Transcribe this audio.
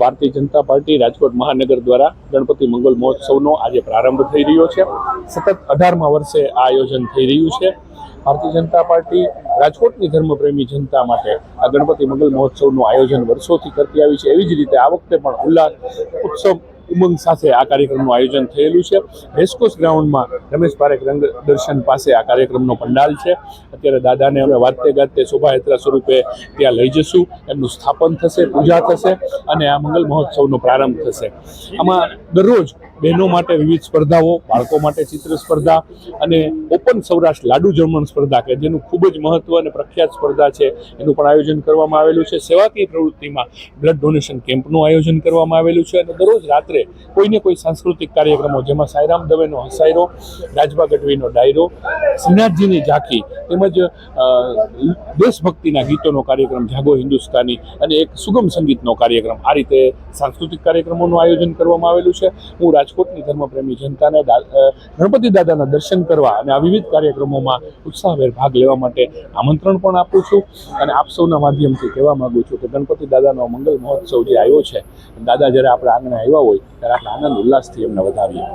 Bharatiya Janata party Rajkot મહાનગર દ્વારા ગણપતિ મંગલ મહોત્સવનો આજે પ્રારંભ થઈ રહ્યો છે. સતત અઢારમા વર્ષે આ આયોજન થઈ રહ્યું છે. ભારતીય જનતા પાર્ટી રાજકોટની ધર્મપ્રેમી જનતા માટે આ ગણપતિ મંગલ મહોત્સવનું આયોજન વર્ષોથી કરતી આવી છે. એવી જ રીતે આ વખતે પણ ઉલ્લાસ ઉત્સવ ઉમંગ સાથે આ કાર્યક્રમનું આયોજન થયેલું છે. રેસકોર્સ ગ્રાઉન્ડમાં રમેશ પારેખ રંગ દર્શન પાસે આ કાર્યક્રમનો પંડાલ છે. અત્યારે દાદાને અમે વાતે ગાતે શોભાયાત્રા સ્વરૂપે ત્યાં લઈ જશું. એમનું સ્થાપન થશે, પૂજા થશે અને આ મંગલ મહોત્સવનો પ્રારંભ થશે. આમાં દરરોજ બહેનો માટે વિવિધ સ્પર્ધાઓ, બાળકો માટે ચિત્ર સ્પર્ધા અને ઓપન સૌરાષ્ટ્ર લાડુ જમણ સ્પર્ધા કે જેનું ખૂબ જ મહત્વ અને પ્રખ્યાત સ્પર્ધા છે, એનું પણ આયોજન કરવામાં આવેલું છે. સેવાકીય પ્રવૃત્તિમાં બ્લડ ડોનેશન કેમ્પનું આયોજન કરવામાં આવેલું છે અને દરરોજ રાત્રે કોઈને કોઈ સાંસ્કૃતિક કાર્યક્રમો જેમાં સાયરામ દવેનો હસાયરો, રાજભા ગઢવીનો ડાયરો શ્રીનાથજીની ઝાંખી તેમજ દેશભક્તિના ગીતોનો કાર્યક્રમ, જાગો હિન્દુસ્તાની અને એક સુગમ સંગીતનો કાર્યક્રમ. આ રીતે સાંસ્કૃતિક કાર્યક્રમોનું આયોજન કરવામાં આવેલું છે. હું રાજકોટની ધર્મપ્રેમી જનતાને ગણપતિ દાદાના દર્શન કરવા અને આ વિવિધ કાર્યક્રમોમાં ઉત્સાહભેર ભાગ લેવા માટે આમંત્રણ પણ આપું છું. અને આપ સૌના માધ્યમથી કહેવા માગું છું કે ગણપતિ દાદાનો મંગલ મહોત્સવ જે આવ્યો છે, દાદા જ્યારે આપણા આંગણે આવ્યા હોય ત્યારે આનંદ ઉલ્લાસથી એમને વધાવીએ.